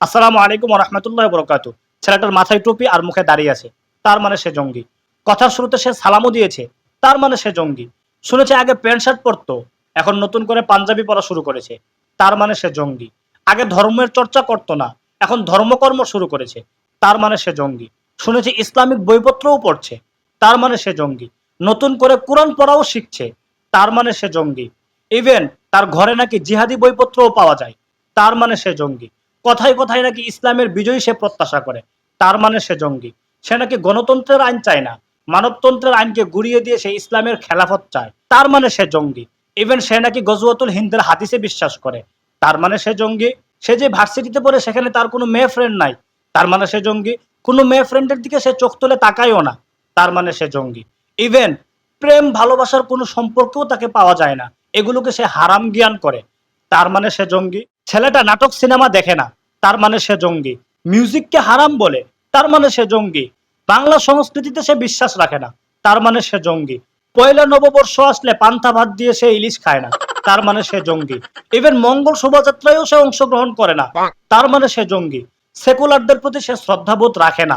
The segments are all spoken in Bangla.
আসসালামু আলাইকুম রহমতুল্লাহ বরকাত ছেলেটার মাথায় টুপি আর মুখে দাঁড়িয়ে আছে। তার মানে সে জঙ্গি। কথার শুরুতে সে সালামও দিয়েছে। তার মানে সে জঙ্গি। শুনেছে আগে প্যান্ট শার্ট পরতো, এখন নতুন করে পাঞ্জাবি পরা শুরু করেছে। তার মানে সে জঙ্গি। আগে ধর্মের চর্চা করতো না, এখন ধর্মকর্ম শুরু করেছে। তার মানে সে জঙ্গি। শুনেছি ইসলামিক বইপত্রও পড়ছে। তার মানে সে জঙ্গি। নতুন করে কোরআন পড়াও শিখছে। তার মানে সে জঙ্গি। ইভেন তার ঘরে নাকি জিহাদি বইপত্রও পাওয়া যায়। তার মানে সে জঙ্গি। কথায় কথায় নাকি ইসলামের বিজয়ী সে প্রত্যাশা করে। তার মানে সে জঙ্গি। সে নাকি গণতন্ত্রের আইন চায় না। মানবতন্ত্রের আইনকে গুড়িয়ে দিয়ে সে ইসলামের খেলাফত চায়। তার মানে সে জঙ্গি। ইভেন সে নাকি গজওয়াতুল হিন্দের হাদিসে বিশ্বাস করে। তার মানে সে জঙ্গি। সে যে ভার্সিটিতে পড়ে সেখানে তার কোনো মেয়ে ফ্রেন্ড নাই। তার মানে সে জঙ্গি। কোনো মেয়ে ফ্রেন্ডের দিকে সে চোখ তুলে তাকায়ও না। তার মানে সে জঙ্গি। ইভেন প্রেম, ভালোবাসার কোনো সম্পর্কও তাকে পাওয়া যায় না। এগুলোকে সে হারাম জ্ঞান করে। তার মানে সে জঙ্গি। ছেলেটা নাটক, সিনেমা দেখে না। তার মানে সে জঙ্গি। মিউজিককে হারাম বলে তার মানে সে জঙ্গি। বাংলা সংস্কৃতিতে সে বিশ্বাস রাখে না তার মানে সে জঙ্গি। পয়লা নববর্ষ আসলে পান্তা ভাত দিয়ে সে ইলিশ খায় না তার মানে সে জঙ্গি। ইভেন মঙ্গল শোভাযাত্রায়ও সে অংশগ্রহণ করে না তার মানে সে জঙ্গি। সেকুলারদের প্রতি সে শ্রদ্ধাবোধ রাখে না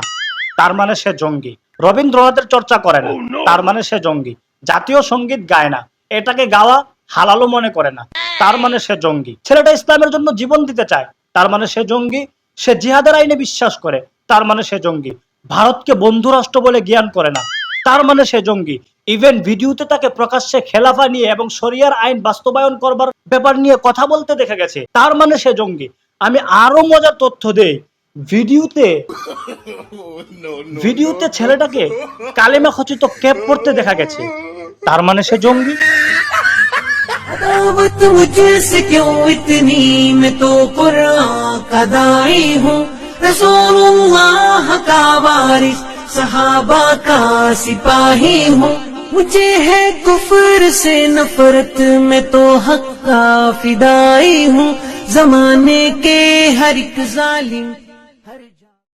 তার মানে সে জঙ্গি। রবীন্দ্রনাথের চর্চা করে না তার মানে সে জঙ্গি। জাতীয় সংগীত গায় না এটাকে গাওয়া হালালো মনে করে না তার মানে সে জঙ্গি। ছেলেটা ইসলামের জন্য জীবন দিতে চায় তার মানে সে জঙ্গি, সে জিহাদের আইনে বিশ্বাস করে, তার মানে সে জঙ্গি। ভারতকে বন্ধু রাষ্ট্র বলে জ্ঞান করে না, তার মানে সে জঙ্গি। ইভেন ভিডিওতে তাকে প্রকাশ্যে খেলাফা নিয়ে এবং শরিয়ার আইন বাস্তবায়ন করবার ব্যাপার নিয়ে কথা বলতে দেখা গেছে, তার মানে সে জঙ্গি। আমি আরও মজার তথ্য দেই, ভিডিওতে ভিডিওতে ছেলেটাকে কালেমা খচিত ক্যাপ পড়তে দেখা গেছে, তার মানে সে জঙ্গি। عداوت مجھ سے کیوں اتنی؟ میں تو قرآن کا دائی ہوں۔ رسول اللہ کا وارث، صحابہ کا سپاہی ہوں۔ مجھے ہے کفر سے نفرت، میں تو حق کا فدائی ہوں۔ زمانے کے ہر ایک ظالم